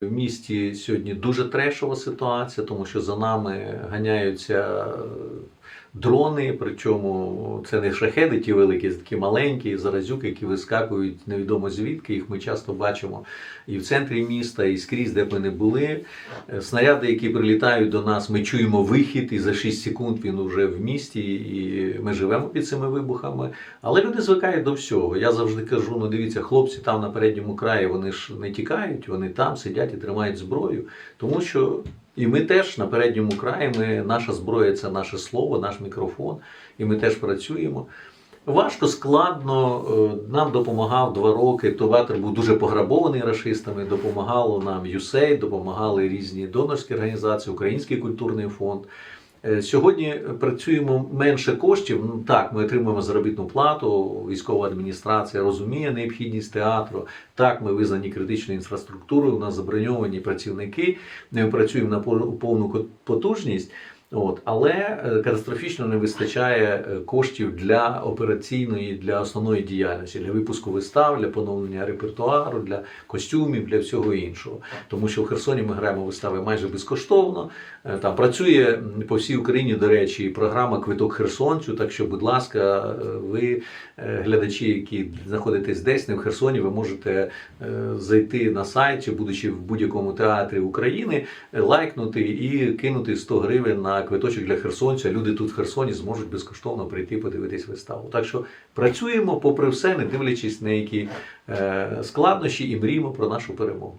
В місті сьогодні дуже трешова ситуація, тому що за нами ганяються дрони, причому це не шахеди ті великі, це такі маленькі заразюки, які вискакують невідомо звідки. Їх ми часто бачимо і в центрі міста, і скрізь, де б ми не були. Е, Снаряди, які прилітають до нас, ми чуємо вихід, і за 6 секунд він вже в місті, і ми живемо під цими вибухами. Але люди звикають до всього. Я завжди кажу: ну дивіться, хлопці там на передньому краї, вони ж не тікають, вони там сидять і тримають зброю, тому що. І ми теж на передньому краї, ми, наша зброя це наше слово, наш мікрофон, і ми теж працюємо. Важко, складно. е, Нам допомагав два роки. Товатор був дуже пограбований рашистами. Допомагало нам USAID, допомагали різні донорські організації, Український культурний фонд. Е, Сьогодні працюємо менше коштів. Ну так, ми отримуємо заробітну плату. Військова адміністрація розуміє необхідність театру. Так, ми визнані критичною інфраструктурою. У нас заброньовані працівники. Ми працюємо на пов- повну потужність. От, але е, катастрофічно не вистачає е, коштів для операційної, для основної діяльності, для випуску вистав, для поновлення репертуару, для костюмів, для всього іншого. Тому що в Херсоні ми граємо вистави майже безкоштовно. Е, Там працює по всій Україні, до речі, програма Квиток Херсонцю. Так що, будь ласка, ви, глядачі, які знаходитесь десь не в Херсоні, ви можете зайти на сайт, чи будучи в будь-якому театрі України, лайкнути і кинути 100 гривень на квиточок для херсонця. Люди тут в Херсоні зможуть безкоштовно прийти подивитись виставу. Так що працюємо попри все, не дивлячись на які е, складнощі, і мріємо про нашу перемогу.